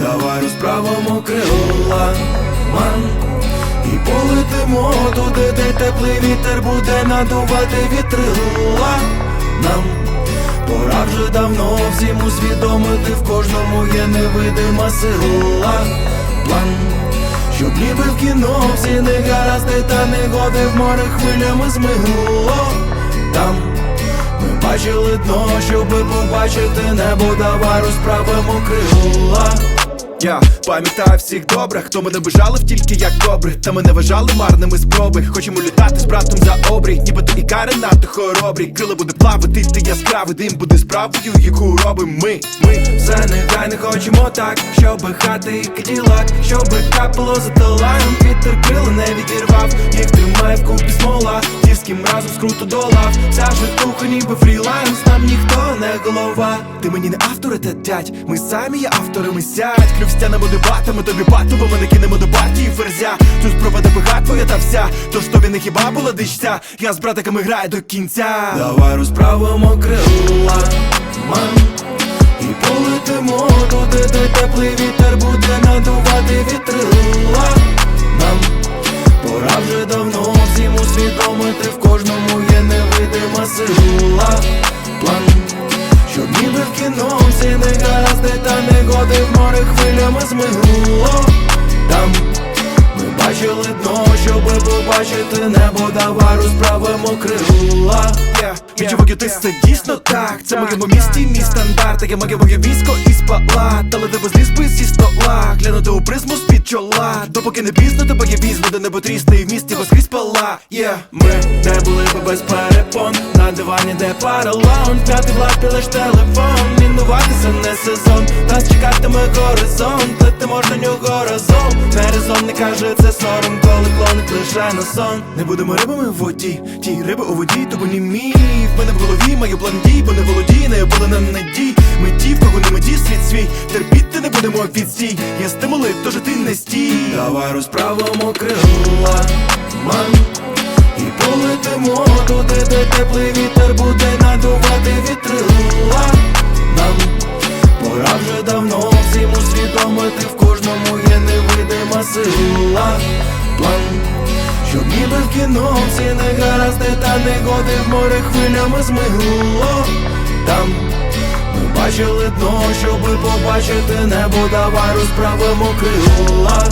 давай розправимо крила, ман. І полетимо туди, де теплий вітер буде надувати вітрила нам. Пора вже давно всім усвідомити, в кожному є невидима сила, план щоб ніби в кіно всі негаразди та негоди в море хвилями змигло. Там ми бачили дно, щоби побачити небо, давай розправимо крила Я пам'ятаю всіх добре, хто мене бажалив тільки як добре, та мене вважали марними спроби. Хочемо літати з братом за обрій, ніби то і кари надто хоробрі. Крила буде плавати, ти яскравий дим буде справою, яку робимо ми. Ми Все нехай не хочемо так, щоби хати і каділак, щоби капало за талаєм, вітер крила не відірвав, їх тримає вкупі смола, ті скруто долав, вся житуха ніби фріланс, нам ніхто не голова. Ти мені не авторитет, дядь, ми самі є авторами сядь. Клюв стянемо дебатами, тобі бату, бо ми не кинемо до партії ферзя. Тут спроба допига твоя та вся, тож тобі не хіба була дичця? Я з братиками граю до кінця. Давай розправимо крила, ман І полетимо туди, де теплий вітер буде надувати вітрила сила, план щоб ніби в кіно всі негаразди та негоди в море хвилями змигнуло Там бачили дно, щоби побачити небо, давай розправимо крила. Відчуваю, ти це дійсно так Це моєму місті, мій стандарт Таке моє моє військо і спала. Але тебе зліз би зі стола Глянути у призму з-під чола. Допоки не пізно, тебе я візьму Де небо трісне і в місті воскрізь пала. Yeah. Ми де були би без перепон. На дивані, де паралон П'ятий в лапі лиш телефон. Мінуватися не сезон Нас чекатиме горизонт. Летимо ж на нього Не не каже це сором Коли клонить лише на сон. Не будемо рибами в воді, ті риби у воді, то не мій. В мене в голові маю план дій, бо не володій, не опалена надій. Ми ті, в кого не меті світ свій, терпіти не будемо відстій. Є стимули, тож ти не стій. Давай розправимо крила, ман І полетимо туди, де теплий вітер буде надувати вітрила. Нам пора вже давно всім усвідомити, в кожному сила, план щоб ніби в кіно всі негаразди та негоди в море хвилями змигло. Там ми бачили дно, щоби побачити небо, давай розправимо крила